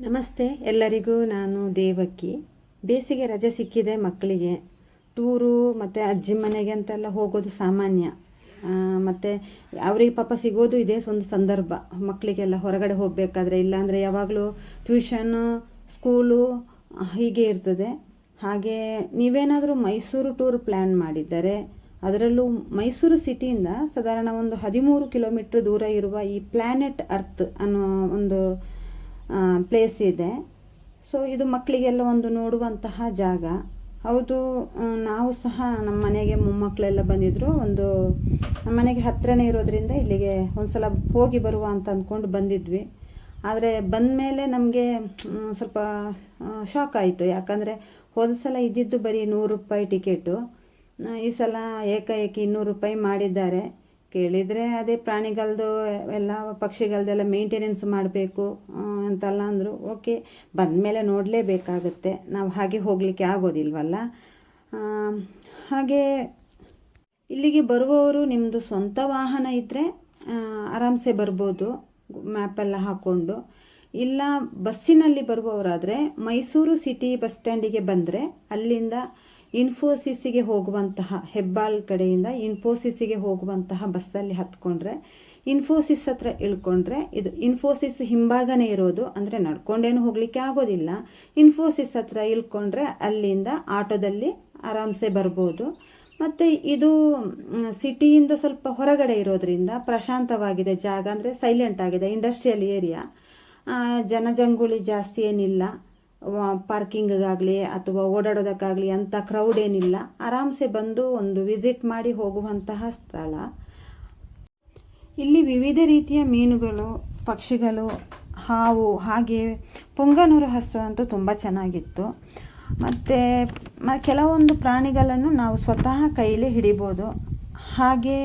ನಮಸ್ತೆ ಎಲ್ಲರಿಗೂ, ನಾನು ದೇವಕ್ಕಿ ಬೇಸಿಗೆ ರಜೆ ಸಿಕ್ಕಿದೆ ಮಕ್ಕಳಿಗೆ. ಟೂರು ಮತ್ತು ಅಜ್ಜಿ ಮನೆಗೆ ಅಂತೆಲ್ಲ ಹೋಗೋದು ಸಾಮಾನ್ಯ. ಮತ್ತು ಅವ್ರಿಗೆ ಪಾಪ ಸಿಗೋದು ಇದೇ ಒಂದು ಸಂದರ್ಭ. ಮಕ್ಕಳಿಗೆಲ್ಲ ಹೊರಗಡೆ ಹೋಗಬೇಕಾದ್ರೆ, ಇಲ್ಲಾಂದರೆ ಯಾವಾಗಲೂ ಟ್ಯೂಷನ್ನು ಸ್ಕೂಲು ಹೀಗೆ ಇರ್ತದೆ. ಹಾಗೆ ನೀವೇನಾದರೂ ಮೈಸೂರು ಟೂರ್ ಪ್ಲ್ಯಾನ್ ಮಾಡಿದ್ದರೆ, ಅದರಲ್ಲೂ ಮೈಸೂರು ಸಿಟಿಯಿಂದ ಸಾಧಾರಣ ಒಂದು ಹದಿಮೂರು ಕಿಲೋಮೀಟ್ರ್ ದೂರ ಇರುವ ಈ ಪ್ಲ್ಯಾನೆಟ್ ಅರ್ತ್ ಅನ್ನೋ ಒಂದು ಪ್ಲೇಸ್ ಇದೆ. ಸೊ ಇದು ಮಕ್ಕಳಿಗೆಲ್ಲ ಒಂದು ನೋಡುವಂತಹ ಜಾಗ. ಹೌದು ನಾವು ಸಹ ನಮ್ಮ ಮನೆಗೆ ಮೊಮ್ಮಕ್ಕಳೆಲ್ಲ ಬಂದಿದ್ದರು ಒಂದು ನಮ್ಮ ಮನೆಗೆ ಹತ್ತಿರನೇ ಇರೋದ್ರಿಂದ ಇಲ್ಲಿಗೆ ಒಂದ್ಸಲ ಹೋಗಿ ಬರುವ ಅಂತ ಅಂದ್ಕೊಂಡು ಬಂದಿದ್ವಿ. ಆದರೆ ಬಂದ ಮೇಲೆ ನಮಗೆ ಸ್ವಲ್ಪ ಶಾಕ್ ಆಯಿತು. ಯಾಕಂದರೆ ಹೋದ ಸಲ ಇದ್ದಿದ್ದು ಬರೀ ನೂರು ರೂಪಾಯಿ ಟಿಕೆಟು ಈ ಸಲ ಏಕಾಏಕಿ ಇನ್ನೂರು ರೂಪಾಯಿ ಮಾಡಿದ್ದಾರೆ. ಕೇಳಿದರೆ ಅದೇ ಪ್ರಾಣಿಗಳದ್ದು ಎಲ್ಲ ಪಕ್ಷಿಗಳದ್ದೆಲ್ಲ ಮೇಂಟೆನೆನ್ಸ್ ಮಾಡಬೇಕು ಅಂತೆಲ್ಲ ಅಂದರು, ಓಕೆ, ಬಂದಮೇಲೆ ನೋಡಲೇಬೇಕಾಗುತ್ತೆ. ನಾವು ಹಾಗೆ ಹೋಗಲಿಕ್ಕೆ ಆಗೋದಿಲ್ವಲ್ಲ? ಹಾಗೆ ಇಲ್ಲಿಗೆ ಬರುವವರು ನಿಮ್ಮದು ಸ್ವಂತ ವಾಹನ ಇದ್ದರೆ ಆರಾಮ್ಸೆ ಬರ್ಬೋದು ಮ್ಯಾಪೆಲ್ಲ ಹಾಕ್ಕೊಂಡು ಇಲ್ಲ, ಬಸ್ಸಿನಲ್ಲಿ ಬರುವವರಾದರೆ ಮೈಸೂರು ಸಿಟಿ ಬಸ್ ಸ್ಟ್ಯಾಂಡಿಗೆ ಬಂದರೆ ಅಲ್ಲಿಂದ ಇನ್ಫೋಸಿಸ್ಸಿಗೆ ಹೋಗುವಂತಹ ಹೆಬ್ಬಾಲ್ ಕಡೆಯಿಂದ ಇನ್ಫೋಸಿಸ್ಸಿಗೆ ಹೋಗುವಂತಹ ಬಸ್ಸಲ್ಲಿ ಹತ್ಕೊಂಡ್ರೆ, ಇನ್ಫೋಸಿಸ್ ಹತ್ರ ಇಳ್ಕೊಂಡ್ರೆ, ಇದು ಇನ್ಫೋಸಿಸ್ ಹಿಂಭಾಗನೇ ಇರೋದು, ಅಂದರೆ ನಡ್ಕೊಂಡೇನು ಹೋಗಲಿಕ್ಕೆ ಆಗೋದಿಲ್ಲ. ಇನ್ಫೋಸಿಸ್ ಹತ್ರ ಇಳ್ಕೊಂಡ್ರೆ ಅಲ್ಲಿಂದ ಆಟೋದಲ್ಲಿ ಆರಾಮ್ಸೆ ಬರ್ಬೋದು. ಮತ್ತು ಇದು ಸಿಟಿಯಿಂದ ಸ್ವಲ್ಪ ಹೊರಗಡೆ ಇರೋದ್ರಿಂದ ಪ್ರಶಾಂತವಾಗಿದೆ ಜಾಗ, ಅಂದರೆ ಸೈಲೆಂಟ್ ಆಗಿದೆ ಇಂಡಸ್ಟ್ರಿಯಲ್ ಏರಿಯಾ ಜನಜಂಗುಳಿ ಜಾಸ್ತಿ ಏನಿಲ್ಲ. ಪಾರ್ಕಿಂಗಿಗಾಗಲಿ ಅಥವಾ ಓಡಾಡೋದಕ್ಕಾಗಲಿ ಅಂಥ ಕ್ರೌಡ್ ಏನಿಲ್ಲ. ಆರಾಮ್ಸೆ ಬಂದು ಒಂದು ವಿಸಿಟ್ ಮಾಡಿ ಹೋಗುವಂತಹ ಸ್ಥಳ. ಇಲ್ಲಿ ವಿವಿಧ ರೀತಿಯ ಮೀನುಗಳು, ಪಕ್ಷಿಗಳು, ಹಾವು, ಹಾಗೆ ಪೊಂಗನೂರು ಹಸು ಅಂತೂ ತುಂಬ ಚೆನ್ನಾಗಿತ್ತು. ಮತ್ತು ಕೆಲವೊಂದು ಪ್ರಾಣಿಗಳನ್ನು ನಾವು ಸ್ವತಃ ಕೈಲಿ ಹಿಡಿಬೋದು. ಹಾಗೆ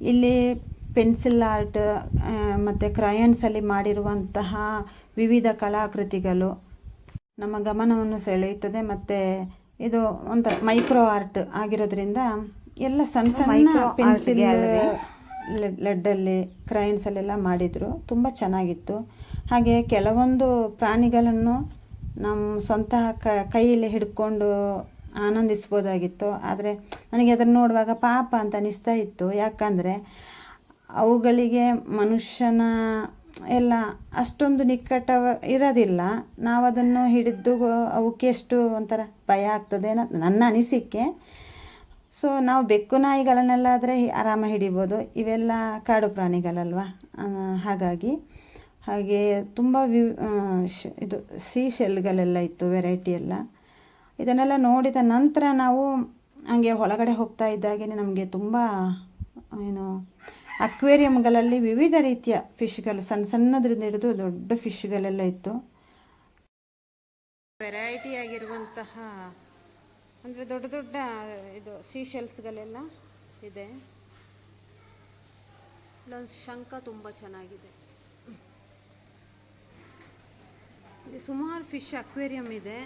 ಇಲ್ಲಿ ಪೆನ್ಸಿಲ್ ಆರ್ಟ್ ಮತ್ತು ಕ್ರಯನ್ಸಲ್ಲಿ ಮಾಡಿರುವಂತಹ ವಿವಿಧ ಕಲಾಕೃತಿಗಳು. ನಮ್ಮ ಗಮನವನ್ನು ಸೆಳೆಯುತ್ತದೆ. ಮತ್ತು ಇದು ಒಂಥರ ಮೈಕ್ರೋ ಆರ್ಟ್ ಆಗಿರೋದ್ರಿಂದ ಎಲ್ಲ ಸಣ್ಣ ಸಣ್ಣ ಪೆನ್ಸಿಲ್. ಲೆಡ್ಡಲ್ಲಿ ಕ್ರೈನ್ಸಲ್ಲೆಲ್ಲ ಮಾಡಿದರು. ತುಂಬ ಚೆನ್ನಾಗಿತ್ತು. ಹಾಗೆ ಕೆಲವೊಂದು ಪ್ರಾಣಿಗಳನ್ನು ನಮ್ಮ ಸ್ವಂತ ಕ ಕೈಯಲ್ಲಿ ಹಿಡ್ಕೊಂಡು ಆನಂದಿಸ್ಬೋದಾಗಿತ್ತು. ಆದರೆ ನನಗೆ ಅದನ್ನು ನೋಡುವಾಗ ಪಾಪ ಅಂತ ಅನಿಸ್ತಾ ಇತ್ತು. ಯಾಕಂದರೆ ಅವುಗಳಿಗೆ ಮನುಷ್ಯನ ಎಲ್ಲ ಅಷ್ಟೊಂದು ನಿಕಟ ಇರೋದಿಲ್ಲ. ನಾವು ಅದನ್ನು ಹಿಡಿದು ಅವಕ್ಕೆ ಎಷ್ಟು ಒಂಥರ ಭಯ ಆಗ್ತದೆ ನನ್ನ ಅನಿಸಿಕೆ. ಸೊ ನಾವು ಬೆಕ್ಕು ನಾಯಿಗಳನ್ನೆಲ್ಲ ಆದರೆ ಆರಾಮ ಹಿಡಿಬೋದು. ಇವೆಲ್ಲ ಕಾಡು ಪ್ರಾಣಿಗಳಲ್ವ? ಹಾಗಾಗಿ. ಹಾಗೆ ತುಂಬ ವಿ ಇದು ಸೀ ಶೆಲ್ಗಳೆಲ್ಲ ಇತ್ತು, ವೆರೈಟಿ ಎಲ್ಲ. ಇದನ್ನೆಲ್ಲ ನೋಡಿದ ನಂತರ ನಾವು ಹಂಗೆ ಒಳಗಡೆ ಹೋಗ್ತಾ ಇದ್ದಾಗೆ ನಮಗೆ ತುಂಬ, ಏನು ಅಕ್ವೇರಿಯಂಗಳಲ್ಲಿ ವಿವಿಧ ರೀತಿಯ ಫಿಶ್ಗಳು ಸಣ್ಣ ಸಣ್ಣದ್ರಿಂದ ಹಿಡಿದು ದೊಡ್ಡ ಫಿಶ್ಗಳೆಲ್ಲ ಇತ್ತು. ವೆರೈಟಿ ಆಗಿರುವಂತಹ, ಅಂದರೆ ದೊಡ್ಡ ದೊಡ್ಡ ಇದು ಸೀಶೆಲ್ಸ್ಗಳೆಲ್ಲ ಇದೆ. ಇಲ್ಲೊಂದು ಶಂಖ ತುಂಬ ಚೆನ್ನಾಗಿದೆ. ಇಲ್ಲಿ ಸುಮಾರು ಫಿಶ್ ಅಕ್ವೇರಿಯಂ ಇದೆ.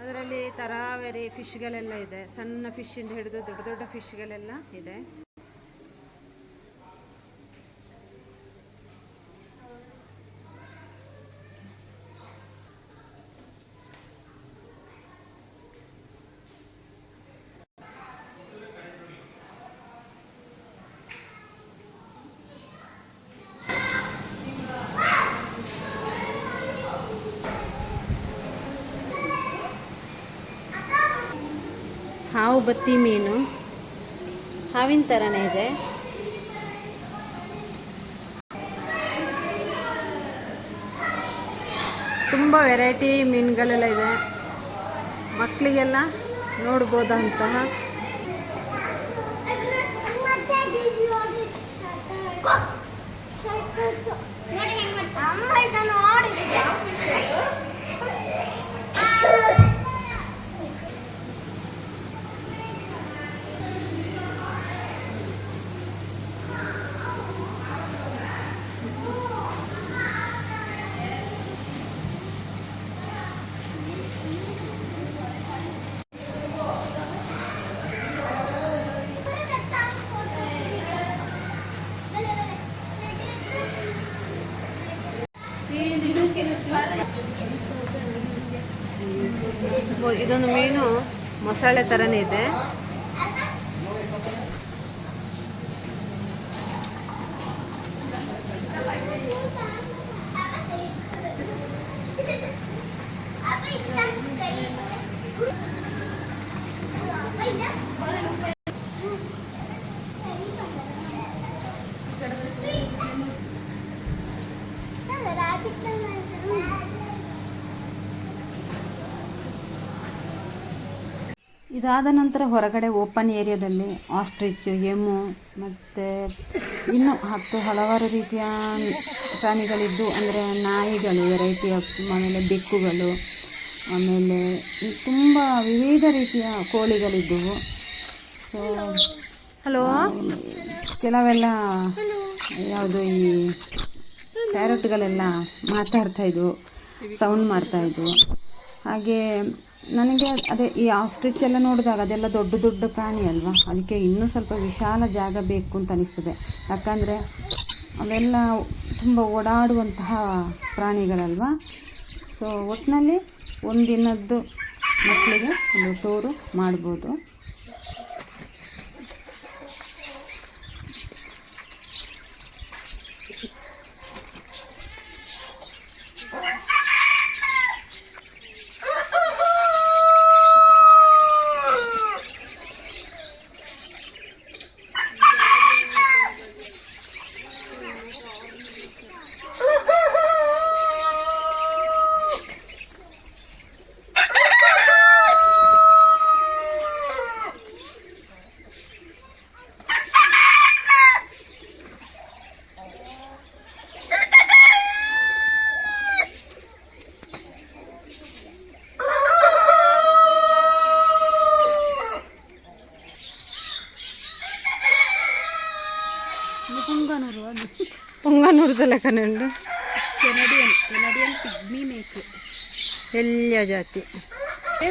ಅದರಲ್ಲಿ ತರಾವರಿ ಫಿಶ್ಗಳೆಲ್ಲ ಇದೆ. ಸಣ್ಣ ಫಿಶ್ಶಿಂದ ಹಿಡಿದು ದೊಡ್ಡ ದೊಡ್ಡ ಫಿಶ್ಗಳೆಲ್ಲ ಇದೆ. ಹಾವು ಬತ್ತಿ ಮೀನು. ಹಾವಿನ ಥರನೇ ಇದೆ. ತುಂಬ ವೆರೈಟಿ ಮೀನುಗಳೆಲ್ಲ ಇದೆ. ಮಕ್ಕಳಿಗೆಲ್ಲ ನೋಡ್ಬೋದಂತಹ ಇದೊಂದು ಮೀನು ಮಸಾಲೆ ಥರನೇ ಇದೆ. ಇದಾದ ನಂತರ ಹೊರಗಡೆ ಓಪನ್ ಏರಿಯಾದಲ್ಲಿ ಆಸ್ಟ್ರಿಚ್ ಎಮು ಮತ್ತು ಇನ್ನೂ ಹತ್ತು ಹಲವಾರು ರೀತಿಯ ಪ್ರಾಣಿಗಳಿದ್ದು ಅಂದರೆ ನಾಯಿಗಳು ವೆರೈಟಿ ಆಮೇಲೆ ಬೆಕ್ಕುಗಳು ಆಮೇಲೆ ತುಂಬ ವಿವಿಧ ರೀತಿಯ ಕೋಳಿಗಳಿದ್ದವು. ಸೊ ಹಲೋ ಕೆಲವೆಲ್ಲ ಯಾವುದು ಈ ಪ್ಯಾರಟ್ಗಳೆಲ್ಲ ಮಾತಾಡ್ತಾಯಿದ್ವು ಸೌಂಡ್ ಮಾಡ್ತಾಯಿದ್ವು ಹಾಗೆ ನನಗೆ ಅದೇ ಈ ಆಸ್ಟ್ರಿಚ್ ಎಲ್ಲ ನೋಡಿದಾಗ ಅದೆಲ್ಲ ದೊಡ್ಡ ದೊಡ್ಡ ಪ್ರಾಣಿ ಅಲ್ವಾ? ಅದಕ್ಕೆ ಇನ್ನೂ ಸ್ವಲ್ಪ ವಿಶಾಲ ಜಾಗ ಬೇಕು ಅಂತ ಅನಿಸ್ತದೆ. ಯಾಕಂದರೆ ಅವೆಲ್ಲ ತುಂಬ ಓಡಾಡುವಂತಹ ಪ್ರಾಣಿಗಳಲ್ವಾ? ಸೊ ಒಟ್ಟಿನಲ್ಲಿ ಒಂದಿನದ್ದು ಮಕ್ಕಳಿಗೆ ಒಂದು ಟೂರು ಮಾಡ್ಬೋದು ಪುಂಗನೂರು ಅದು ಪೊಂಗನೂರದಲ್ಲ ಕನ್ನಡ ಕೆನಡಿಯನ್ ಕೆನಡಿಯನ್ ಪಿಗ್ಮಿ ಮೇಕೆ ಎಲ್ಲ ಜಾತಿ. ಏ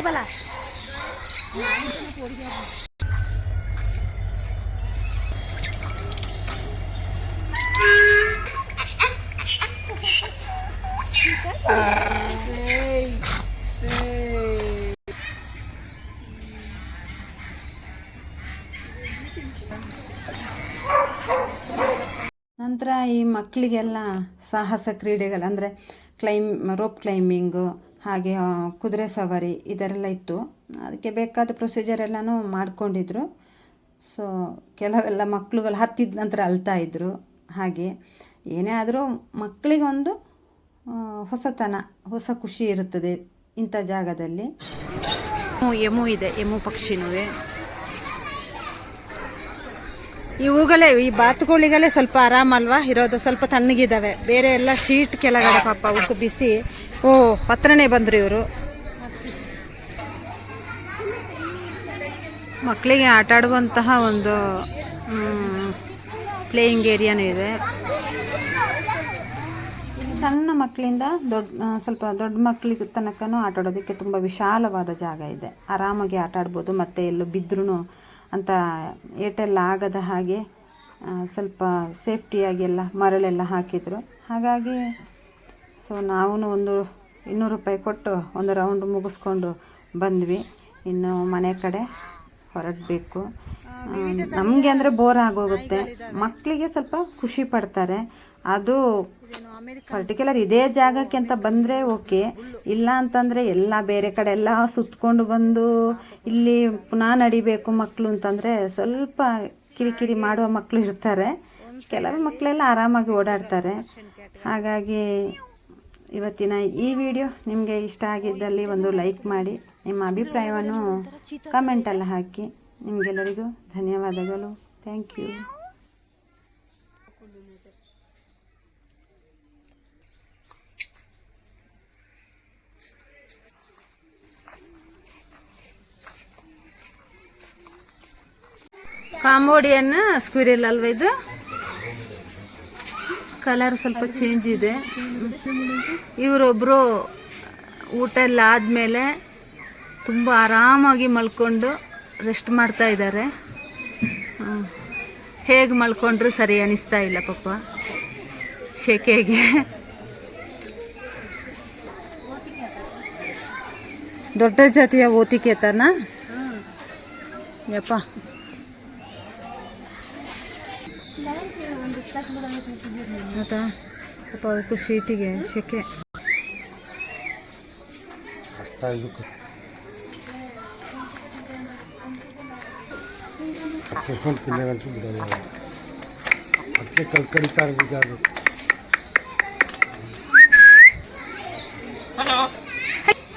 ನಂತರ ಈ ಮಕ್ಕಳಿಗೆಲ್ಲ ಸಾಹಸ ಕ್ರೀಡೆಗಳು, ಅಂದರೆ ಕ್ಲೈಮ್, ರೋಪ್ ಕ್ಲೈಂಬಿಂಗು, ಹಾಗೆ ಕುದುರೆ ಸವಾರಿ ಇದರೆಲ್ಲ ಇತ್ತು. ಅದಕ್ಕೆ ಬೇಕಾದ ಪ್ರೊಸೀಜರ್ ಎಲ್ಲನೂ ಮಾಡಿಕೊಂಡಿದ್ರು. ಸೊ ಕೆಲವೆಲ್ಲ ಮಕ್ಕಳುಗಳು ಹತ್ತಿದ ನಂತರ ಅಳ್ತಾ ಇದ್ದರು ಹಾಗೆ ಏನೇ ಆದರೂ ಮಕ್ಕಳಿಗೊಂದು ಹೊಸತನ, ಹೊಸ ಖುಷಿ ಇರುತ್ತದೆ ಇಂಥ ಜಾಗದಲ್ಲಿ. ಯಮು ಇದೆ ಯಮು ಪಕ್ಷಿನುವೆ ಇವುಗಳೇ, ಈ ಬಾತುಕೋಳಿಗಳೇ ಸ್ವಲ್ಪ ಆರಾಮಲ್ವಾ? ಇರೋದು ಸ್ವಲ್ಪ ತಣ್ಣಗಿದ್ದಾವೆ. ಬೇರೆ ಎಲ್ಲ ಶೀಟ್ ಕೆಳಗಡೆ ಪಾಪ ಅವಕ್ಕೆ ಬಿಸಿ. ಓ, ಹತ್ರನೇ ಬಂದರು ಇವರು. ಮಕ್ಕಳಿಗೆ ಆಟ ಆಡುವಂತಹ ಒಂದು ಪ್ಲೇಯಿಂಗ್ ಏರಿಯಾನೂ ಇದೆ. ಸಣ್ಣ ಮಕ್ಕಳಿಂದ ದೊಡ್ಡ ಸ್ವಲ್ಪ ದೊಡ್ಡ ಮಕ್ಕಳಿಗೆ ತನಕನೂ ಆಟ ಆಡೋದಕ್ಕೆ ತುಂಬ ವಿಶಾಲವಾದ ಜಾಗ ಇದೆ. ಆರಾಮಾಗಿ ಆಟ ಆಡ್ಬೋದು, ಮತ್ತು ಎಲ್ಲೂ ಬಿದ್ದರೂ ಅಂತ ಏಟೆಲ್ಲ ಆಗದ ಹಾಗೆ ಸ್ವಲ್ಪ ಸೇಫ್ಟಿಯಾಗಿ ಎಲ್ಲ ಮರಳೆಲ್ಲ ಹಾಕಿದರು. ಹಾಗಾಗಿ ಸೊ ನಾವು ಒಂದು ಇನ್ನೂರು ರೂಪಾಯಿ ಕೊಟ್ಟು ಒಂದು ರೌಂಡ್ ಮುಗಿಸ್ಕೊಂಡು ಬಂದ್ವಿ. ಇನ್ನು ಮನೆ ಕಡೆ ಹೊರಡಬೇಕು. ನಮಗೆ ಅಂದರೆ ಬೋರ್ ಆಗೋಗುತ್ತೆ. ಮಕ್ಕಳಿಗೆ ಸ್ವಲ್ಪ ಖುಷಿ ಪಡ್ತಾರೆ. ಅದು ಪರ್ಟಿಕ್ಯುಲರ್ ಇದೇ ಜಾಗಕ್ಕೆ ಅಂತ ಬಂದರೆ ಓಕೆ. ಇಲ್ಲ ಅಂತಂದರೆ ಎಲ್ಲ ಬೇರೆ ಕಡೆ ಎಲ್ಲ ಸುತ್ತಕೊಂಡು ಬಂದು ಇಲ್ಲಿ ಪುನಃ ನಡಿಬೇಕು ಮಕ್ಕಳು ಅಂತಂದರೆ ಸ್ವಲ್ಪ ಕಿರಿಕಿರಿ ಮಾಡುವ ಮಕ್ಕಳು ಇರ್ತಾರೆ. ಕೆಲವು ಮಕ್ಕಳೆಲ್ಲ ಆರಾಮಾಗಿ ಓಡಾಡ್ತಾರೆ. ಹಾಗಾಗಿ ಇವತ್ತಿನ ಈ ವಿಡಿಯೋ ನಿಮಗೆ ಇಷ್ಟ ಆಗಿದ್ದಲ್ಲಿ ಒಂದು ಲೈಕ್ ಮಾಡಿ. ನಿಮ್ಮ ಅಭಿಪ್ರಾಯವನ್ನು ಕಮೆಂಟಲ್ಲಿ ಹಾಕಿ. ನಿಮಗೆಲ್ಲರಿಗೂ ಧನ್ಯವಾದಗಳು. ಥ್ಯಾಂಕ್ ಯು ಕಾಂಬೋಡಿಯನ್ ಸ್ಕ್ವಿರಿಲ್ ಅಲ್ವ ಇದು? ಕಲರ್ ಸ್ವಲ್ಪ ಚೇಂಜ್ ಇದೆ. ಇವರೊಬ್ಬರು ಊಟ ಎಲ್ಲ ಆದಮೇಲೆ ತುಂಬ ಆರಾಮಾಗಿ ಮಲ್ಕೊಂಡು ರೆಸ್ಟ್ ಮಾಡ್ತಾ ಇದ್ದಾರೆ. ಹೇಗೆ ಮಲ್ಕೊಂಡ್ರು ಸರಿ ಅನಿಸ್ತಾ ಇಲ್ಲ ಪಪ್ಪ ಶೆಕೆಗೆ. ದೊಡ್ಡ ಜಾತಿಯ ಓತಿಕೆತನ ಯಪ್ಪ. ಆಯ್ತಾ ಸ್ವಲ್ಪ ಅದಕ್ಕೂ ಶೀಟಿಗೆ ಶೆಕೆ. ಕಷ್ಟ ಇದಕ್ಕೆ ಬಿಡಲ್ಲ. ಈಗ ಅದು.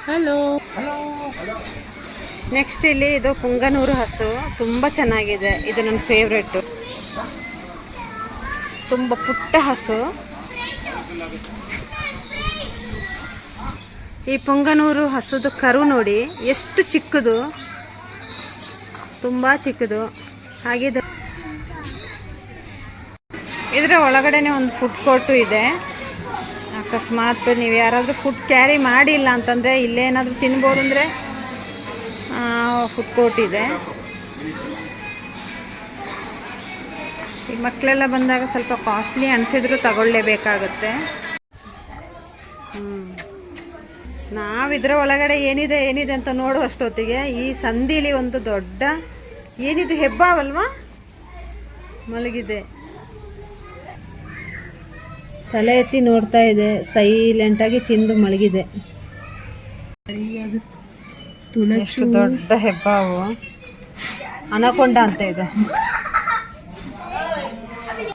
ಹಲೋ. ನೆಕ್ಸ್ಟ್ ಇಲ್ಲಿ ಇದು ಪುಂಗನೂರು ಹಸು. ತುಂಬ ಚೆನ್ನಾಗಿದೆ. ಇದು ನನ್ನ ಫೇವ್ರೆಟ್ಟು ತುಂಬ ಪುಟ್ಟ ಹಸು. ಈ ಪೊಂಗನೂರು ಹಸುದು ಕರು ನೋಡಿ ಎಷ್ಟು ಚಿಕ್ಕದು. ತುಂಬ ಚಿಕ್ಕದು. ಹಾಗಿದೆ ಇದರ ಒಳಗಡೆನೆ ಒಂದು ಫುಡ್ ಕೋರ್ಟು ಇದೆ. ಅಕಸ್ಮಾತ್ ನೀವು ಯಾರಾದರೂ ಫುಡ್ ಕ್ಯಾರಿ ಮಾಡಿಲ್ಲ ಅಂತಂದರೆ ಇಲ್ಲೇನಾದರೂ ತಿನ್ಬೋದು ಅಂದರೆ ಫುಡ್ ಕೋರ್ಟ್ ಇದೆ. ಈ ಮಕ್ಕಳೆಲ್ಲ ಬಂದಾಗ ಸ್ವಲ್ಪ ಕಾಸ್ಟ್ಲಿ ಅನಿಸಿದ್ರು ತಗೊಳ್ಳೇಬೇಕಾಗುತ್ತೆ. ಹ್ಮ್. ನಾವಿದ್ರ ಒಳಗಡೆ ಏನಿದೆ ಏನಿದೆ ಅಂತ ನೋಡುವಷ್ಟೊತ್ತಿಗೆ ಈ ಸಂದಿಲಿ ಒಂದು ದೊಡ್ಡ ಏನಿದು ಹೆಬ್ಬಾವಲ್ವಾ? ಮಲಗಿದೆ. ತಲೆ ಎತ್ತಿ ನೋಡ್ತಾ ಇದೆ. ಸೈಲೆಂಟಾಗಿ ತಿಂದು ಮಲಗಿದೆ. ಎಷ್ಟು ದೊಡ್ಡ ಹೆಬ್ಬಾವು. ಅನಕೊಂಡ ಅಂತ ಇದೆ.